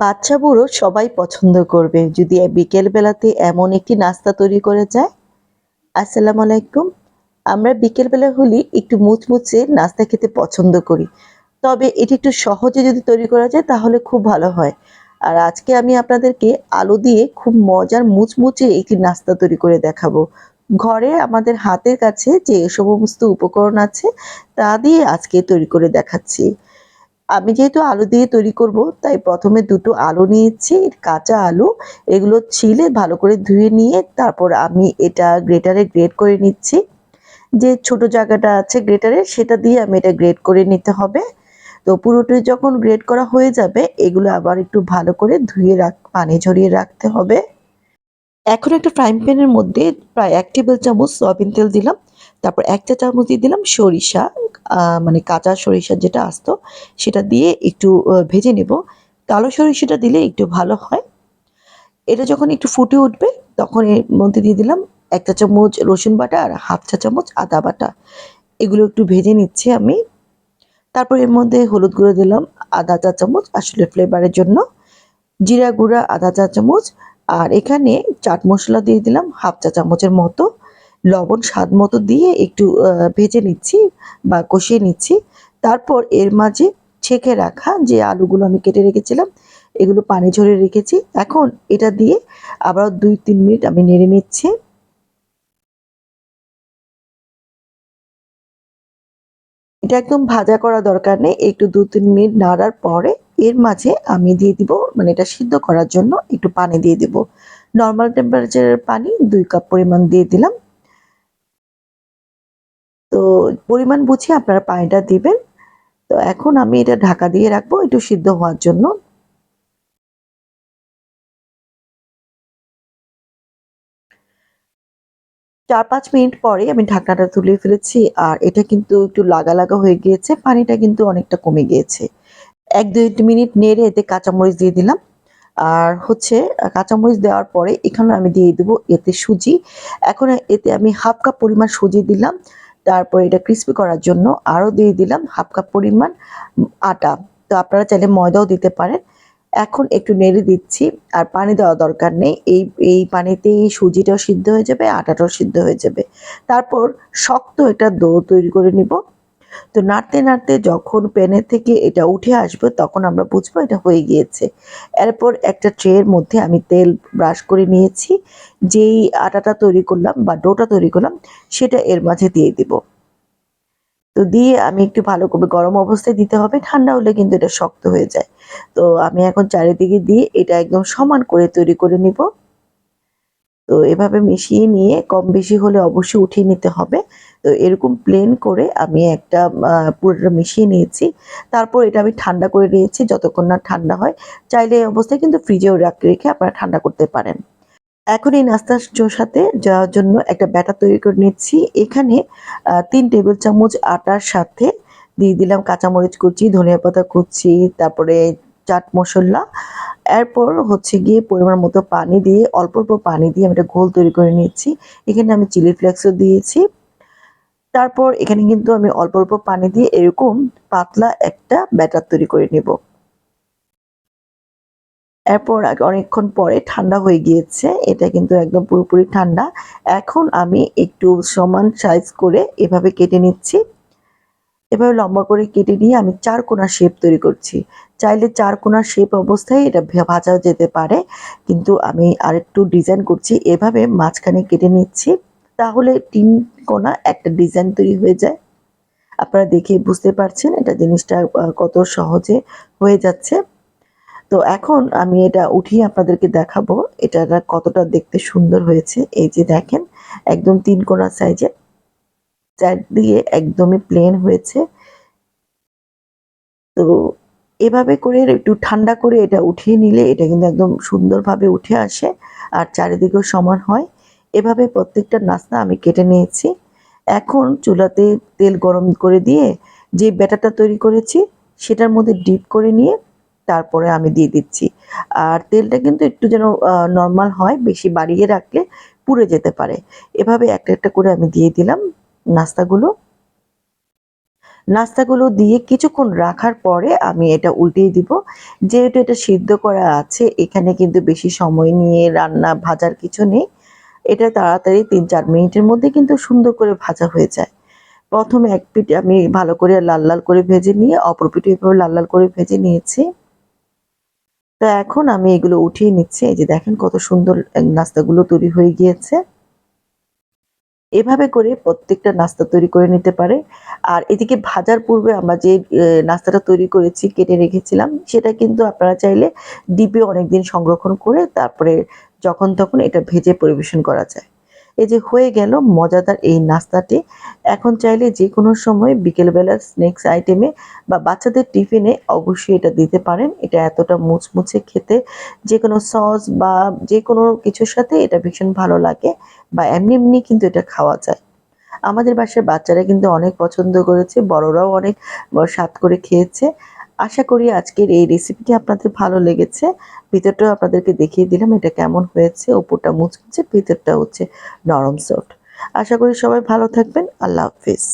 বাচ্চা বুড়ো সবাই পছন্দ করবে। যদি বিকেল বেলাতে এমন একটি নাস্তা তৈরি করে যায়? আসসালামু আলাইকুম। আমরা বিকেল বেলা হলে একটু মুচমুচে নাস্তা খেতে পছন্দ করি। তবে এটি একটু সহজে যদি তৈরি করা যায়, তাহলে খুব ভালো হয়। আর আজকে আমি আপনাদেরকে আলু দিয়ে খুব মজার মুচমুচে একটি নাস্তা তৈরি করে দেখাবো। ঘরে আমাদের হাতের কাছে যে সমস্ত উপকরণ আছে, তা দিয়ে আজকে তৈরি করে দেখাচ্ছি। আমি যেহেতু আলু দিয়ে তৈরি করব, তাই প্রথমে দুটো আলু নিয়েছি, কাঁচা আলু, এগুলো ছিলে ভালো করে ধুয়ে নিয়ে তারপর আমি এটা গ্রেটারে গ্রেট করে নিচ্ছি। যে ছোট জায়গাটা আছে গ্রেটারে, সেটা দিয়ে আমি এটা গ্রেট করে নিতে হবে। তো পুরোটি যখন গ্রেট করা হয়ে যাবে, এগুলো আবার একটু ভালো করে ধুয়ে রাখ, পানি ঝরিয়ে রাখতে হবে। এখন একটা ফ্রাইং প্যানের মধ্যে প্রায় এক টেবিল চামচ সয়াবিন তেল দিলাম। তারপর এক চা চামচ দিয়ে দিলাম সরিষা মানে কাঁচা সরিষা যেটা আসতো, সেটা দিয়ে একটু ভেজে নেব। কালো সরিষাটা দিলে একটু ভালো হয়। এটা যখন একটু ফুটে উঠবে, তখন এর মধ্যে দিয়ে দিলাম এক চা চামচ রসুন বাটা আর হাফ চা চামচ আদা বাটা। এগুলো একটু ভেজে নিচ্ছি আমি। তারপর এর মধ্যে হলুদ গুঁড়ো দিলাম আদা চা চামচ আসলে ফ্লেভারের জন্য। জিরা গুঁড়া আদা চা চামচ। আর এখানে চাট মশলা দিয়ে দিলাম হাফ চা চামচের মতো। লবণ স্বাদ মতো দিয়ে একটু ভেজে নিচ্ছি বা কষিয়ে নিচ্ছি। তারপর এর মাঝে ছেঁকে রাখা যে আলুগুলো আমি কেটে রেখেছিলাম, এগুলো পানি ঝরে রেখেছি। এখন এটা দিয়ে আবার দুই তিন মিনিট আমি নেড়ে নিচ্ছি। এটা একদম ভাজা করা দরকার নেই, একটু দু তিন মিনিট নাড়ার পরে এর মাঝে আমি দিয়ে দিব মানে এটা সিদ্ধ করার জন্য একটু পানি দিয়ে দিব। নর্মাল টেম্পারেচারের পানি দুই কাপ পরিমাণ দিয়ে দিলাম। তো পরিমাণ বুঝে আপনারা পানিটা দিবেন। তো এখন আমি এটা ঢাকা দিয়ে রাখব একটু সিদ্ধ হওয়ার জন্য। চার পাঁচ মিনিট পরে আমি ঢাকনাটা তুলে ফেলেছি আর এটা কিন্তু একটু লাগা লাগা হয়ে গিয়েছে, পানিটা কিন্তু অনেকটা কমে গিয়েছে। এক দুই মিনিট নেড়ে এতে কাঁচামরিচ দিয়ে দিলাম। আর হচ্ছে কাঁচামরিচ দেওয়ার পরে এখানে আমি দিয়ে দেবো এতে সুজি। এখন এতে আমি হাফ কাপ পরিমাণ সুজি দিলাম। তারপর এটা ক্রিস্পি করার জন্য আরও দিয়ে দিলাম হাফ কাপ পরিমাণ আটা। তো আপনারা চাইলে ময়দাও দিতে পারেন। এখন একটু নেড়ে দিচ্ছি, আর পানি দেওয়া দরকার নেই। এই এই পানিতেই সুজিটাও সিদ্ধ হয়ে যাবে, আটাটাও সিদ্ধ হয়ে যাবে। তারপর শক্ত একটা দো তৈরি করে নিব। তো নাড়তে নাড়তে যখন প্যানের থেকে এটা উঠে আসবে, তখন আমরা বুঝব এটা হয়ে গিয়েছে। এরপর একটা ট্রের মধ্যে আমি তেল ব্রাশ করে নিয়েছি, যেই আটাটা তৈরি করলাম বা ডোটা তৈরি করলাম, সেটা এর মাঝে দিয়ে দিব। তো দিয়ে আমি একটু ভালো করে গরম অবস্থায় দিতে হবে, ঠান্ডা হলে কিন্তু এটা শক্ত হয়ে যায়। তো আমি এখন চারিদিকে দিয়ে এটা একদম সমান করে তৈরি করে নিব। তো এভাবে মিশিয়ে নিয়ে কম বেশি হলে অবশ্যই উঠিয়ে নিতে হবে। তো এরকম প্লেন করে আমি একটা পুরোটা মিশিয়ে নিয়েছি। তারপর এটা আমি ঠান্ডা করে নিয়েছি যতক্ষণ না ঠান্ডা হয়। চাইলে এই অবস্থায় কিন্তু ফ্রিজেও রেখে আপনারা ঠান্ডা করতে পারেন। এখন এই নাস্তার সাথে যাওয়ার জন্য একটা ব্যাটার তৈরি করে নিচ্ছি। এখানে তিন টেবিল চামচ আটার সাথে দিয়ে দিলাম কাঁচামরিচ কুচি, ধনিয়া পাতা কুচি, তারপরে চাট মশলা এরপর হচ্ছে গিয়ে পরিমাণ মতো পানি দিয়ে, অল্প অল্প পানি দিয়ে আমি একটা ঘোল তৈরি করে নিচ্ছি এখানে আমি চিলি ফ্লেক্সও দিয়েছি। তারপর এখানে কিন্তু আমি অল্প অল্প পানি দিয়ে এরকম পাতলা একটা ব্যাটার তৈরি করে নেব। এরপর অনেকক্ষণ পরে ঠান্ডা হয়ে গিয়েছে। এটা কিন্তু একদম পুরোপুরি ঠান্ডা। এখন আমি একটু সমান সাইজ করে এভাবে কেটে নিচ্ছি। এভাবে লম্বা করে কেটে নিয়ে আমি চার কোনা শেপ তৈরি করছি। চাইলে চার কোনার শেপ অবস্থায় এটা ভাজা যেতে পারে, কিন্তু আমি আরেকটু ডিজাইন করছি, এভাবে মাঝখানে কেটে নিচ্ছি, তাহলে তিন কোনা একটা ডিজাইন তৈরি হয়ে যায়। আপনারা দেখে বুঝতে পারছেন এটা জিনিসটা কত সহজে হয়ে যাচ্ছে। তো এখন আমি এটা উঠিয়ে আপনাদেরকে দেখাবো এটা কতটা দেখতে সুন্দর হয়েছে, এই যে দেখেন, একদম তিন কোনা সাইজের দিয়ে একদমই প্লেন হয়েছে। তো এভাবে করে একটু ঠান্ডা করে এটা উঠিয়ে নিলে এটা কিন্তু একদম সুন্দরভাবে উঠে আসে আর চারিদিকেও সমান হয়। এভাবে প্রত্যেকটা নাস্তা আমি কেটে নিয়েছি। এখন চুলাতে তেল গরম করে দিয়ে যে ব্যাটারটা তৈরি করেছি সেটার মধ্যে ডিপ করে নিয়ে তারপরে আমি দিয়ে দিচ্ছি। আর তেলটা কিন্তু একটু যেন নর্মাল হয়, বেশি বাড়িয়ে রাখলে পুড়ে যেতে পারে। এভাবে একটা একটা করে আমি দিয়ে দিলাম। নাস্তাগুলো? নাস্তাগুলো দিয়ে কিছুক্ষণ রাখার পরে আমি এটা উল্টিয়ে দিব। যেহেতু এটা সিদ্ধ করা আছে, এখানে কিন্তু বেশি সময় নিয়ে রান্না ভাজার কিছু নেই। এটা তাড়াতাড়ি তিন চার মিনিটের মধ্যে কিন্তু সুন্দর করে ভাজা হয়ে যায়। প্রথমে এক পিঠ আমি ভালো করে লাল লাল করে ভেজে নিয়ে, অপর পিঠে এভাবে লাল লাল করে ভেজে নিয়েছি। তো এখন আমি এগুলো উঠিয়ে নিচ্ছি। এই যে দেখেন কত সুন্দর নাস্তাগুলো তৈরি হয়ে গিয়েছে। এভাবে করে প্রত্যেকটা নাস্তা তৈরি করে নিতে পারে। আর এদিকে ভাজার পূর্বে আমরা যে নাস্তাটা তৈরি করেছি, কেটে রেখেছিলাম, সেটা কিন্তু আপনারা চাইলে ডিপে অনেকদিন সংরক্ষণ করে তারপরে যখন তখন এটা ভেজে পরিবেশন করা যায়। এই যে হয়ে গেল মজাদার এই নাস্তাটি। এখন চাইলে যে কোনো সময় বিকেলবেলা স্ন্যাক্স আইটেমে বা বাচ্চাদের টিফিনে অবশ্যই এটা দিতে পারেন। এটা এতটা মুচমুচে খেতে যে কোনো সস বা যে কোনো কিছুর সাথে এটা ভীষণ ভালো লাগে বা এমনি এমনি কিন্তু এটা খাওয়া যায়। আমাদের বাসার বাচ্চারা কিন্তু অনেক পছন্দ করেছে, বড়রাও অনেক স্বাদ করে খেয়েছে। আশা করি আজকের এই রেসিপিটি আপনাদের ভালো লেগেছে। ভিতরটাও আপনাদেরকে দেখিয়ে দিলাম এটা কেমন হয়েছে। ওপরটা মুচকুচে ভিতরটা হচ্ছে নরম সফট আশা করি সবাই ভালো থাকবেন। আল্লাহ হাফিজ।